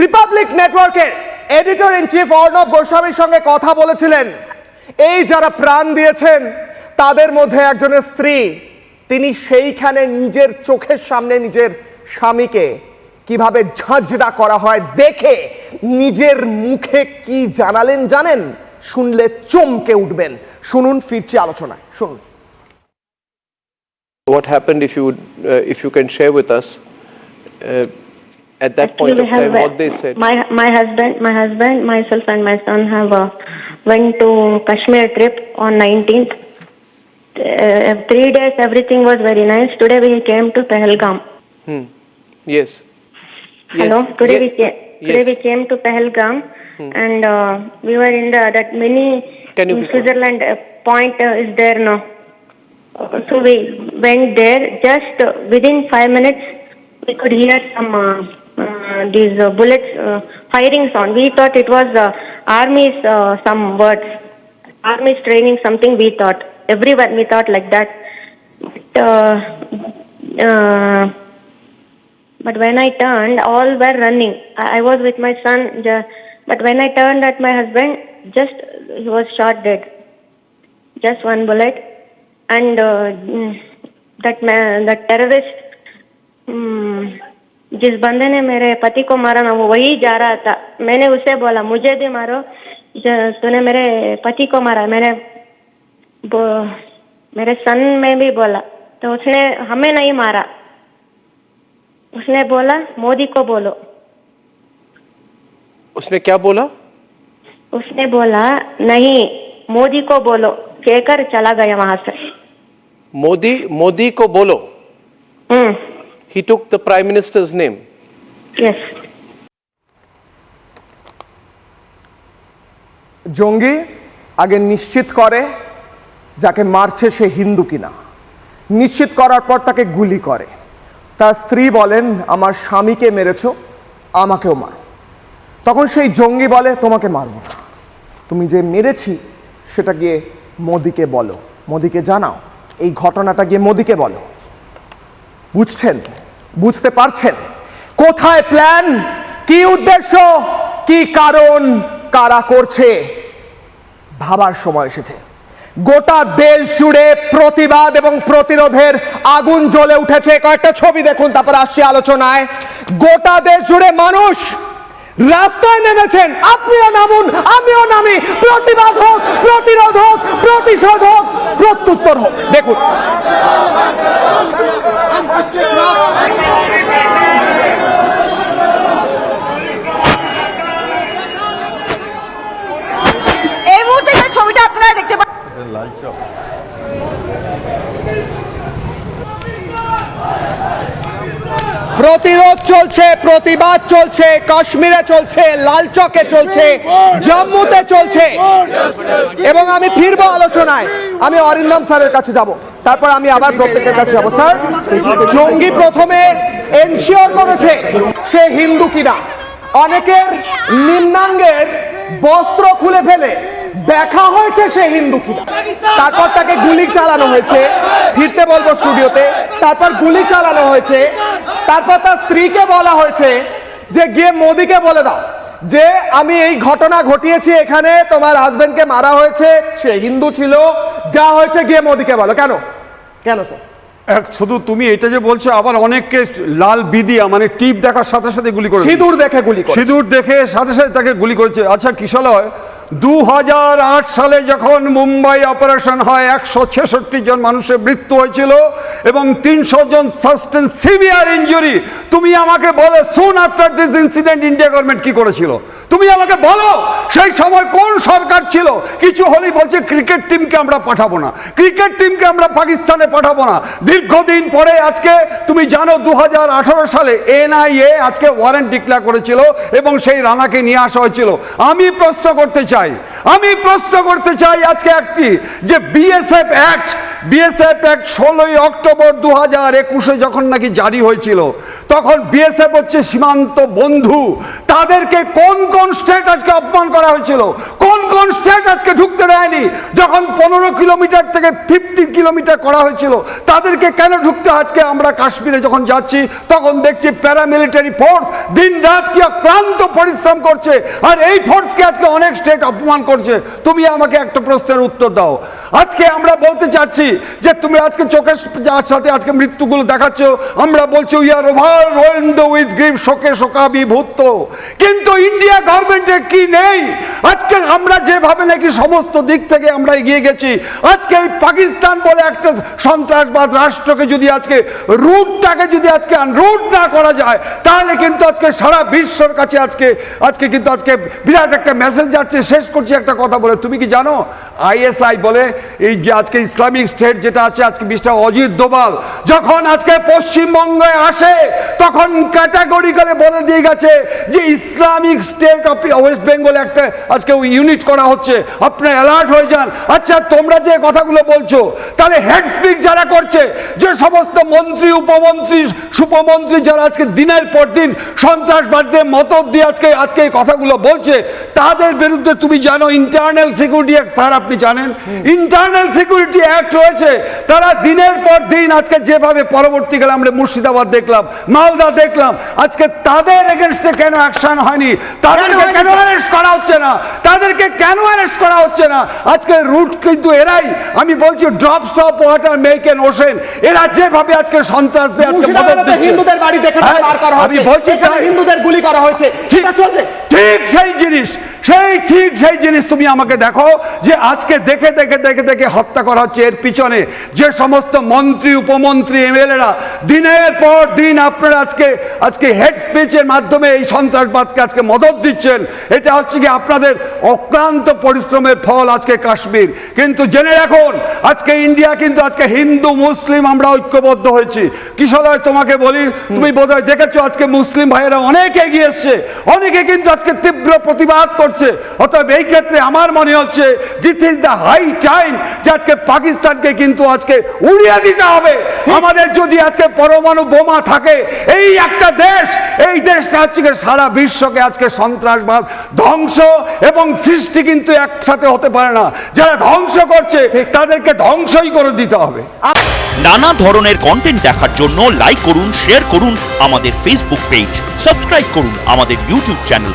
Republic নেটওয়ার্কের editor in chief Arnab গোস্বামীর সঙ্গে কথা বলেছিলেন। এই যারা প্রাণ দিয়েছেন তাদের মধ্যে একজনের স্ত্রী তিনি সেইখানে নিজের চোখের সামনে নিজের স্বামীকে কীভাবে ঝাঁঝরা করা হয় দেখে নিজের মুখে কি জানালেন জানেন? শুনলে চমকে উঠবেন। শুনুন ফিরছি আলোচনায়। শুনুন। What happened, if you would, uh, if you can share with us, uh, at that point of have, time, what they said? My my husband, my husband, myself, and my son have uh, went to Kashmir trip on 19th. Uh, three days, everything was very nice. Today we came to Pahalgam. Hmm. Yes. Hello. Yes. Today Ye- we came. Today Yes. we came to Pahalgam, and uh, we were in the that mini you please- Switzerland uh, point uh, is there now. Uh, so we went there. Just uh, within five minutes, we could hear some uh, these uh, bullets uh, firing sound. We thought it was uh, army's uh, some words, army's training something. We thought everyone we thought like that. But, uh, uh, but when I turned, all were running. I, I was with my son, but when I turned at my husband, just he was shot dead. Just one bullet, and uh, that man, that terrorist, mm, जिस बंदे ने मेरे पति को मारा ना वो वही जा रहा था। मैंने उसे बोला मुझे भी मारो। तूने मेरे पति को मारा। मैंने मेरे सन में भी बोला तो उसने हमें नहीं मारा। उसने बोला मोदी को बोलो। उसने क्या बोला? उसने बोला नहीं मोदी को बोलो। कहकर चला गया वहाँ से। मोदी मोदी को बोलो। Hmm. He took the prime minister's name. Yes জঙ্গি আগে নিশ্চিত করে যাকে মারছে সে হিন্দু কিনা। নিশ্চিত করার পর তাকে গুলি করে। তার স্ত্রী বলেন আমার স্বামীকে মেরেছো আমাকেও মারো। তখন সেই জঙ্গি বলে তোমাকে মারবো না। তুমি যে মেরেছি সেটা গিয়ে মোদিকে বলো। মোদিকে জানাও। এই ঘটনাটা গিয়ে মোদিকে বলো। বুঝছেন? বুঝতে পারছেন? কোথায় প্ল্যান কি উদ্দেশ্য? কি কারণ? কারা করছে? ভাবার সময় এসেছে। গোটা দেশ জুড়ে প্রতিবাদ এবং প্রতিরোধের আগুন জ্বলে উঠেছে। কয়েকটা ছবি দেখুন, তারপর আসছি আলোচনায়। গোটা দেশ জুড়ে মানুষ রাস্তায় নেমেছেন। আপনিও নামুন, আমিও নামি। প্রতিবাদ হোক, প্রতিরোধ হোক, প্রতিশোধ হোক, প্রত্যুত্তর হোক। দেখুন। এই মুহূর্তে যে ছবিটা আপনারা দেখতে পাচ্ছেন প্রতিরোধ চলছে প্রতিবাদ চলছে কাশ্মীরে চলছে লালচকে চলছে জম্মুতে চলছে। এবং আমি ফিরবো আলোচনায়। আমি অরিন্দম স্যারের কাছে যাব। তারপর আমি আবার প্রত্যেকের কাছে যাব। স্যার, জঙ্গি প্রথমে এনশিওর করেছে সে হিন্দু কিনা। অনেকের নিম্নাঙ্গের বস্ত্র খুলে ফেলে দেখা হয়েছে সে হিন্দু কিনা। তারপর তাকে গুলি চালানো হয়েছে, ফিরতে বলব স্টুডিওতে। তারপর গুলি চালানো হয়েছে, তারপর তার স্ত্রীকে বলা হয়েছে যে, গিয়ে মোদিকে বলে দাও যে, আমি এই ঘটনা ঘটিয়েছি এখানে, তোমার হাজবেন্ডকে মারা হয়েছে, সে হিন্দু ছিল যা হয়েছে গিয়ে মোদিকে বলো। কেন? কেন স্যার? এক শুধু তুমি এটা যে বলছো আবার অনেককে লাল বিদিয়া মানে টিপ দেখার সাথে সাথে গুলি করে সিঁদুর দেখে গুলি করে সিঁদুর দেখে সাথে সাথে তাকে গুলি করেছে। আচ্ছা কিশলয় দু হাজার আট সালে যখন মুম্বাই অপারেশন হয় একশো ছেষট্টি জন মানুষের মৃত্যু হয়েছিল এবং তিনশো জন সাস্টেন সিভিয়ার ইঞ্জুরি তুমি আমাকে বলো soon after this incident India government কি করেছিল? তুমি আমাকে বলো, সেই সময় কোন সরকার ছিল? কিছু হলেই বলছে ক্রিকেট টিমকে আমরা পাঠাবো না। ক্রিকেট টিমকে আমরা পাকিস্তানে পাঠাবো না। দীর্ঘদিন পরে আজকে, তুমি জানো দু হাজার আঠারো সালে এনআইএ আজকে ওয়ারেন্ট ডিক্লেয়ার করেছিল এবং সেই রানাকে নিয়ে আসা হয়েছিল। আমি প্রশ্ন করতে চাই, আমি প্রশ্ন করতে চাই আজকে একটি, যে বিএসএফ অ্যাক্ট বিএসএফ অ্যাক্ট ষোলোই অক্টোবর দু হাজার একুশে যখন নাকি জারি হয়েছিল, তখন বিএসএফ হচ্ছে সীমান্ত বন্ধু। তাদেরকে কোন কোন স্টেট আজকে অপমান করা হয়েছিল? কোন কোন স্টেট আজকে ঢুকতে দেয়নি? যখন পনেরো কিলোমিটার থেকে ফিফটি কিলোমিটার করা হয়েছিল, তাদেরকে কেন ঢুকতে আজকে আমরা কাশ্মীরে যখন যাচ্ছি, তখন দেখছি প্যারামিলিটারি ফোর্স দিন রাত কি ক্লান্ত পরিশ্রম করছে, আর এই ফোর্সকে আজকে অনেক স্টেট অপমান করছে। তুমি আমাকে একটা প্রশ্নের উত্তর দাও। আজকে আমরা বলতে চাচ্ছি যে তুমি আজকে চোখের সাথে আজকে মৃত্যুগুলো দেখাচ্ছ, আমরা বলছি we are over with grief শোকে শোকাবিভূত কিন্তু ইন্ডিয়া গভর্নমেন্টের কি নেই? আজকে আমরা যেভাবে নাকি সমস্ত দিক থেকে আমরা এগিয়ে গেছি, আজকে এই পাকিস্তান বলে একটা সন্ত্রাসবাদ রাষ্ট্রকে যদি আজকে রুটটাকে যদি আজকে রুট না করা যায়, তাহলে কিন্তু আজকে সারা বিশ্বর কাছে আজকে আজকে কিন্তু আজকে বিরাট একটা মেসেজ যাচ্ছে। শেষ করছি একটা কথা বলে, তুমি কি জানো? আইএসআই বলে এই যে আজকে ইসলামিক স্টেট যেটা আছে আজকে মিস্টার অজিত দোবাল। যখন আজকে পশ্চিমবঙ্গে আসে তখন ক্যাটাগরিক্যালি বলে দিয়ে গেছে যে Islamic State of West Bengal একটা আজকে ইউনিট করা হচ্ছে। আপনারা অ্যালার্ট হয়ে যান। আচ্ছা তোমরা যে কথাগুলো বলছো তাহলে হেড স্পিক যারা করছে যে সমস্ত মন্ত্রী উপমন্ত্রী সুপমন্ত্রী যারা আজকে দিনের পর দিন সন্ত্রাসবাদদের মতব দিয়ে আজকে আজকে এই কথাগুলো বলছে তাদের বিরুদ্ধে তুমি জানো ইন্টারনাল সিকিউরিটি অ্যাক্ট স্যার আপনি জানেন? ইন্টারনাল সিকিউরিটি অ্যাক্ট রয়েছে তারা দিনের পর দিন আজকে যেভাবে পরবর্তীকালে আমরা মুর্শিদাবাদ দেখলাম মালদা দেখলাম আজকে তাদের এগেনস্টে কেন অ্যাকশন হয়নি? তাদেরকে কেন অ্যারেস্ট করা হচ্ছে না? তাদেরকে কেন অ্যারেস্ট করা হচ্ছে না? আজকে রুট কিন্তু এরাই। আমি বলছি drops of water make an ocean এরা যেভাবে আজকে সন্ত্রাসদের আজকে মদত দিচ্ছে। হিন্দুদের বাড়ি দেখে হ্যাঁ, বার করা আমি হচ্ছে বলছি হিন্দুদের গুলি করা হয়েছে। ঠিক চলবে। ঠিক সেই জিনিস। সেই ঠিক সেই জিনিস তুমি আমাকে দেখো যে আজকে দেখে দেখে দেখে দেখে হত্যা করা হচ্ছে এর পিছনে। যে সমস্ত মন্ত্রী, উপমন্ত্রী, এমএলএরা দিনের পর দিন আপনারা আজকে আজকে হেড স্পিচের মাধ্যমে এই সন্ত্রাসবাদকে আজকে মদত দিচ্ছেন। এটা হচ্ছে কি আপনাদের অক্লান্ত পরিশ্রমের ফল আজকে কাশ্মীর। কিন্তু জেনে রাখুন, আজকে ইন্ডিয়া কিন্তু আজকে হিন্দু, মুসলিম আমরা ঐক্যবদ্ধ হয়েছি। কিশলয় তোমাকে বলি, তুমি বোধহয় দেখেছ আজকে মুসলিম ভাইয়েরা অনেক এগিয়ে এসছে। অনেকে কিন্তু আজকে তীব্র প্রতিবাদ করছে। অতএব এই ক্ষেত্রে আমার মনে হচ্ছে this is the high time যে আজকে পাকিস্তানকে কিন্তু আজকে উড়িয়ে দিতে হবে। আমাদের যদি আজকে পরমাণু বোমা থাকে এই একটা দেশ এই দেশটা হচ্ছে সারা বিশ্বকে আজকে সন্ত্রাসবাদ ধ্বংস এবং সৃষ্টি কিন্তু একসাথে হতে পারে না। যারা ধ্বংস করছে তাদেরকে ধ্বংসই করে দিতে হবে। নানা ধরনের কন্টেন্ট দেখার জন্য লাইক করুন শেয়ার করুন আমাদের ফেসবুক পেজ সাবস্ক্রাইব করুন আমাদের ইউটিউব চ্যানেল